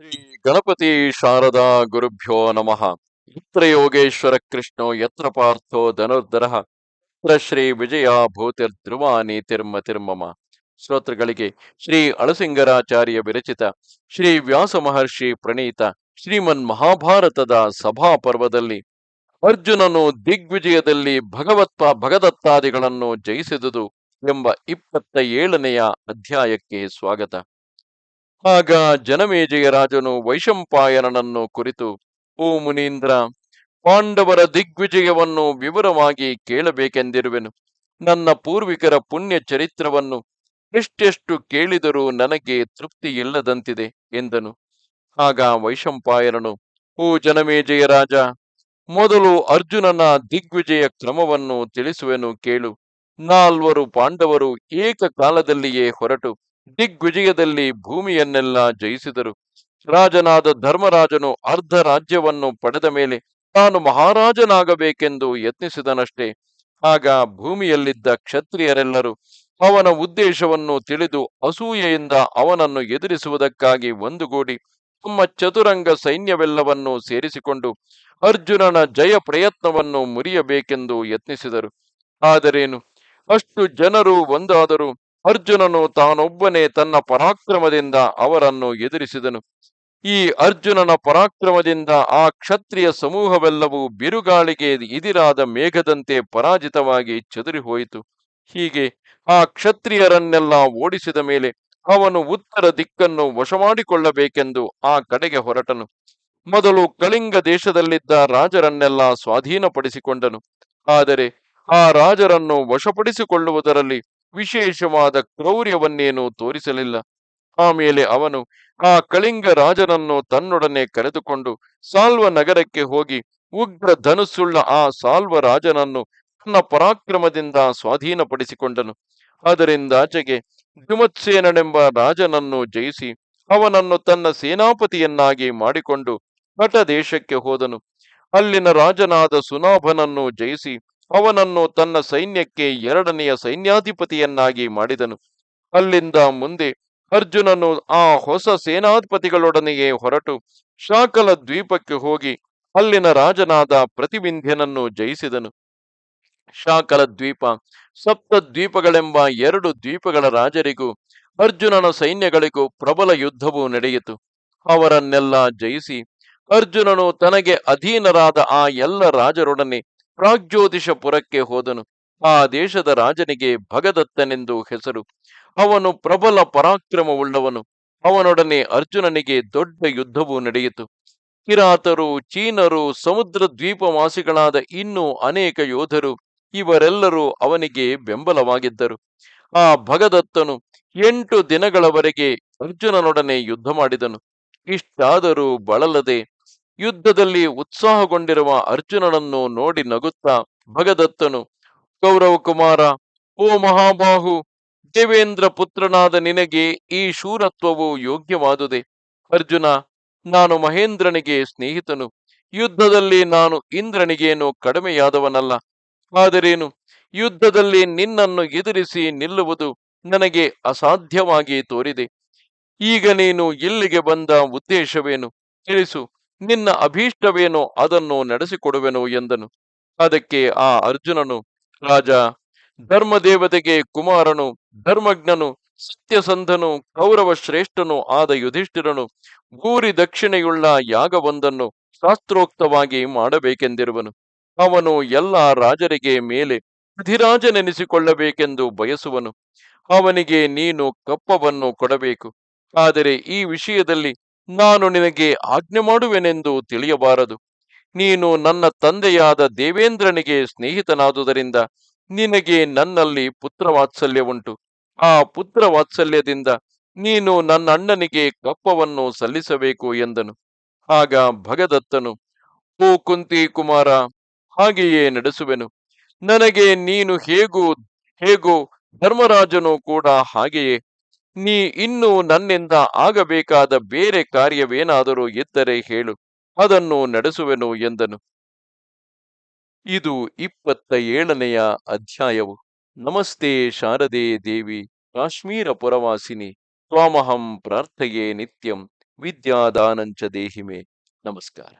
ಶ್ರೀ ಗಣಪತಿ ಶಾರದಾ ಗುರುಭ್ಯೋ ನಮಃ. ಯತ್ರ ಯೋಗೇಶ್ವರ ಕೃಷ್ಣೋ ಯತ್ರ ಪಾರ್ಥೋ ಧನುರ್ಧರ. ಯತ್ರ ಶ್ರೀ ವಿಜಯ ಭೂತಿರ್ ಧ್ರುವ ನೀತಿರ್ಮತಿರ್ಮಮ ಶ್ರೋತೃಗಳಿಗೆ ಶ್ರೀ ಅಳಸಿಂಗರಾಚಾರ್ಯ ವಿರಚಿತ ಶ್ರೀ ವ್ಯಾಸ ಮಹರ್ಷಿ ಪ್ರಣೀತ ಶ್ರೀಮನ್ ಮಹಾಭಾರತದ ಸಭಾ ಪರ್ವದಲ್ಲಿ ಅರ್ಜುನನು ದಿಗ್ವಿಜಯದಲ್ಲಿ ಭಗವತ್ಪ ಭಗದತ್ತಾದಿಗಳನ್ನು ಜಯಿಸಿದುದು ಎಂಬ ಇಪ್ಪತ್ತ ಏಳನೆಯ ಅಧ್ಯಾಯಕ್ಕೆ ಸ್ವಾಗತ. ಆಗ ಜನಮೇಜಯ ರಾಜನು ವೈಶಂಪಾಯನನನ್ನು ಕುರಿತು, ಓ ಮುನೀಂದ್ರ, ಪಾಂಡವರ ದಿಗ್ವಿಜಯವನ್ನು ವಿವರವಾಗಿ ಕೇಳಬೇಕೆಂದಿರುವೆನು. ನನ್ನ ಪೂರ್ವಿಕರ ಪುಣ್ಯ ಚರಿತ್ರವನ್ನು ಎಷ್ಟೆಷ್ಟು ಕೇಳಿದರೂ ನನಗೆ ತೃಪ್ತಿ ಇಲ್ಲದಂತಿದೆ ಎಂದನು. ಆಗ ವೈಶಂಪಾಯನನು, ಓ ಜನಮೇಜಯ ರಾಜ, ಮೊದಲು ಅರ್ಜುನನ ದಿಗ್ವಿಜಯ ಕ್ರಮವನ್ನು ತಿಳಿಸುವೆನು ಕೇಳು. ನಾಲ್ವರು ಪಾಂಡವರು ಏಕಕಾಲದಲ್ಲಿಯೇ ಹೊರಟು ದಿಗ್ವಿಜಯದಲ್ಲಿ ಭೂಮಿಯನ್ನೆಲ್ಲ ಜಯಿಸಿದರು. ರಾಜನಾದ ಧರ್ಮರಾಜನು ಅರ್ಧ ರಾಜ್ಯವನ್ನು ಪಡೆದ ಮೇಲೆ ತಾನು ಮಹಾರಾಜನಾಗಬೇಕೆಂದು ಯತ್ನಿಸಿದನಷ್ಟೇ. ಆಗ ಭೂಮಿಯಲ್ಲಿದ್ದ ಕ್ಷತ್ರಿಯರೆಲ್ಲರೂ ಅವನ ಉದ್ದೇಶವನ್ನು ತಿಳಿದು ಅಸೂಯೆಯಿಂದ ಅವನನ್ನು ಎದುರಿಸುವುದಕ್ಕಾಗಿ ಒಂದುಗೂಡಿ ತಮ್ಮ ಚತುರಂಗ ಸೈನ್ಯವೆಲ್ಲವನ್ನೂ ಸೇರಿಸಿಕೊಂಡು ಅರ್ಜುನನ ಜಯ ಪ್ರಯತ್ನವನ್ನು ಮುರಿಯಬೇಕೆಂದು ಯತ್ನಿಸಿದರು. ಆದರೇನು? ಅಷ್ಟು ಜನರು ಒಂದಾದರೂ ಅರ್ಜುನನು ತಾನೊಬ್ಬನೇ ತನ್ನ ಪರಾಕ್ರಮದಿಂದ ಅವರನ್ನು ಎದುರಿಸಿದನು. ಈ ಅರ್ಜುನನ ಪರಾಕ್ರಮದಿಂದ ಆ ಕ್ಷತ್ರಿಯ ಸಮೂಹವೆಲ್ಲವೂ ಬಿರುಗಾಳಿಗೆ ಇದಿರಾದ ಮೇಘದಂತೆ ಪರಾಜಿತವಾಗಿ ಚದುರಿ ಹೋಯಿತು. ಹೀಗೆ ಆ ಕ್ಷತ್ರಿಯರನ್ನೆಲ್ಲ ಓಡಿಸಿದ ಮೇಲೆ ಅವನು ಉತ್ತರ ದಿಕ್ಕನ್ನು ವಶಮಾಡಿಕೊಳ್ಳಬೇಕೆಂದು ಆ ಕಡೆಗೆ ಹೊರಟನು. ಮೊದಲು ಕಳಿಂಗ ದೇಶದಲ್ಲಿದ್ದ ರಾಜರನ್ನೆಲ್ಲ ಸ್ವಾಧೀನಪಡಿಸಿಕೊಂಡನು. ಆದರೆ ಆ ರಾಜರನ್ನು ವಶಪಡಿಸಿಕೊಳ್ಳುವುದರಲ್ಲಿ ವಿಶೇಷವಾದ ಕ್ರೌರ್ಯವನ್ನೇನು ತೋರಿಸಲಿಲ್ಲ. ಆಮೇಲೆ ಅವನು ಆ ಕಳಿಂಗ ರಾಜನನ್ನು ತನ್ನೊಡನೆ ಕರೆದುಕೊಂಡು ಸಾಲ್ವ ನಗರಕ್ಕೆ ಹೋಗಿ ಉಗ್ರ ಧನುಸುಳ್ಳ ಆ ಸಾಲ್ವ ರಾಜನನ್ನು ತನ್ನ ಪರಾಕ್ರಮದಿಂದ ಸ್ವಾಧೀನಪಡಿಸಿಕೊಂಡನು. ಅದರಿಂದಾಚೆಗೆ ಧುಮತ್ಸೇನನೆಂಬ ರಾಜನನ್ನು ಜಯಿಸಿ ಅವನನ್ನು ತನ್ನ ಸೇನಾಪತಿಯನ್ನಾಗಿ ಮಾಡಿಕೊಂಡು ಹಠ ದೇಶಕ್ಕೆ ಹೋದನು. ಅಲ್ಲಿನ ರಾಜನಾದ ಸುನಾಭನನ್ನು ಜಯಿಸಿ ಅವನನ್ನು ತನ್ನ ಸೈನ್ಯಕ್ಕೆ ಎರಡನೆಯ ಸೈನ್ಯಾಧಿಪತಿಯನ್ನಾಗಿ ಮಾಡಿದನು. ಅಲ್ಲಿಂದ ಮುಂದೆ ಅರ್ಜುನನು ಆ ಹೊಸ ಸೇನಾಧಿಪತಿಗಳೊಡನೆಯೇ ಹೊರಟು ಶಾಕಲ ದ್ವೀಪಕ್ಕೆ ಹೋಗಿ ಅಲ್ಲಿನ ರಾಜನಾದ ಪ್ರತಿವಿಂಧ್ಯನನ್ನು ಜಯಿಸಿದನು. ಶಾಕಲ ದ್ವೀಪ ಸಪ್ತ ದ್ವೀಪಗಳೆಂಬ ಎರಡು ದ್ವೀಪಗಳ ರಾಜರಿಗೂ ಅರ್ಜುನನ ಸೈನ್ಯಗಳಿಗೂ ಪ್ರಬಲ ಯುದ್ಧವು ನಡೆಯಿತು. ಅವರನ್ನೆಲ್ಲ ಜಯಿಸಿ ಅರ್ಜುನನು ತನಗೆ ಅಧೀನರಾದ ಆ ಎಲ್ಲ ರಾಜರೊಡನೆ ಪ್ರಾಗ್ಜ್ಯೋತಿಷಪುರಕ್ಕೆ ಹೋದನು. ಆ ದೇಶದ ರಾಜನಿಗೆ ಭಗದತ್ತನೆಂದು ಹೆಸರು. ಅವನು ಪ್ರಬಲ ಪರಾಕ್ರಮವುಳ್ಳವನು. ಅವನೊಡನೆ ಅರ್ಜುನನಿಗೆ ದೊಡ್ಡ ಯುದ್ಧವು ನಡೆಯಿತು. ಕಿರಾತರು, ಚೀನರು ಸಮುದ್ರ ದ್ವೀಪವಾಸಿಗಳಾದ ಇನ್ನೂ ಅನೇಕ ಯೋಧರು ಇವರೆಲ್ಲರೂ ಅವನಿಗೆ ಬೆಂಬಲವಾಗಿದ್ದರು. ಆ ಭಗದತ್ತನು ಎಂಟು ದಿನಗಳವರೆಗೆ ಅರ್ಜುನನೊಡನೆ ಯುದ್ಧ ಮಾಡಿದನು. ಇಷ್ಟಾದರೂ ಬಳಲದೆ ಯುದ್ಧದಲ್ಲಿ ಉತ್ಸಾಹಗೊಂಡಿರುವ ಅರ್ಜುನನನ್ನು ನೋಡಿ ನಗುತ್ತಾ ಭಗದತ್ತನು ಗೌರವ ಕುಮಾರ, ಓ ಮಹಾಬಾಹು, ದೇವೇಂದ್ರ ಪುತ್ರನಾದ ನಿನಗೆ ಈ ಶೂರತ್ವವು ಯೋಗ್ಯವಾದುದೆ. ಅರ್ಜುನ, ನಾನು ಮಹೇಂದ್ರನಿಗೆ ಸ್ನೇಹಿತನು. ಯುದ್ಧದಲ್ಲಿ ನಾನು ಇಂದ್ರನಿಗೇನು ಕಡಿಮೆಯಾದವನಲ್ಲ. ಆದರೇನು, ಯುದ್ಧದಲ್ಲಿ ನಿನ್ನನ್ನು ಎದುರಿಸಿ ನಿಲ್ಲುವುದು ನನಗೆ ಅಸಾಧ್ಯವಾಗಿ ತೋರಿದೆ. ಈಗ ನೀನು ಇಲ್ಲಿಗೆ ಬಂದ ಉದ್ದೇಶವೇನು? ತಿಳಿಸು. ನಿನ್ನ ಅಭೀಷ್ಟವೇನೋ ಅದನ್ನು ನಡೆಸಿಕೊಡುವೆನು ಎಂದನು. ಅದಕ್ಕೆ ಆ ಅರ್ಜುನನು, ರಾಜ, ಧರ್ಮದೇವತೆಗೆ ಕುಮಾರನು, ಧರ್ಮಜ್ಞನು, ಸತ್ಯಸಂಧನು ಕೌರವ ಶ್ರೇಷ್ಠನು ಆದ ಯುಧಿಷ್ಠಿರನು, ಭೂರಿ ದಕ್ಷಿಣೆಯುಳ್ಳ ಯಾಗವೊಂದನ್ನು ಶಾಸ್ತ್ರೋಕ್ತವಾಗಿ ಮಾಡಬೇಕೆಂದಿರುವನು. ಅವನು ಎಲ್ಲ ರಾಜರಿಗೆ ಮೇಲೆ ಅಧಿರಾಜನೆನಿಸಿಕೊಳ್ಳಬೇಕೆಂದು ಬಯಸುವನು. ಅವನಿಗೆ ನೀನು ಕಪ್ಪವನ್ನು ಕೊಡಬೇಕು. ಆದರೆ ಈ ವಿಷಯದಲ್ಲಿ ನಾನು ನಿನಗೆ ಆಜ್ಞೆ ಮಾಡುವೆನೆಂದು ತಿಳಿಯಬಾರದು. ನೀನು ನನ್ನ ತಂದೆಯಾದ ದೇವೇಂದ್ರನಿಗೆ ಸ್ನೇಹಿತನಾದುದರಿಂದ ನಿನಗೆ ನನ್ನಲ್ಲಿ ಪುತ್ರವಾತ್ಸಲ್ಯವುಂಟು ಆ ಪುತ್ರ ವಾತ್ಸಲ್ಯದಿಂದ ನೀನು ನನ್ನ ಅಣ್ಣನಿಗೆ ಕಪ್ಪವನ್ನು ಸಲ್ಲಿಸಬೇಕು ಎಂದನು. ಆಗ ಭಗದತ್ತನು, ಓ ಕುಂತಿ ಕುಮಾರ, ಹಾಗೆಯೇ ನಡೆಸುವೆನು. ನನಗೆ ನೀನು ಹೇಗೂ, ಹೇಗೋ ಧರ್ಮರಾಜನು ಕೂಡ ಹಾಗೆಯೇ. ನೀ ಇನ್ನೂ ನನ್ನಿಂದ ಆಗಬೇಕಾದ ಬೇರೆ ಕಾರ್ಯವೇನಾದರೂ ಇದ್ದರೆ ಹೇಳು, ಅದನ್ನು ನಡೆಸುವೆನು ಎಂದನು. ಇದು ಇಪ್ಪತ್ತ ಏಳನೆಯ ಅಧ್ಯಾಯವು. ನಮಸ್ತೆ ಶಾರದೆ ದೇವಿ, ಕಾಶ್ಮೀರ ಪುರವಾಸಿನಿ, ತ್ವಾಮಹಂ ಪ್ರಾರ್ಥಯೇ ನಿತ್ಯಂ, ವಿದ್ಯಾದಾನಂಚ ದೇಹಿಮೆ. ನಮಸ್ಕಾರ.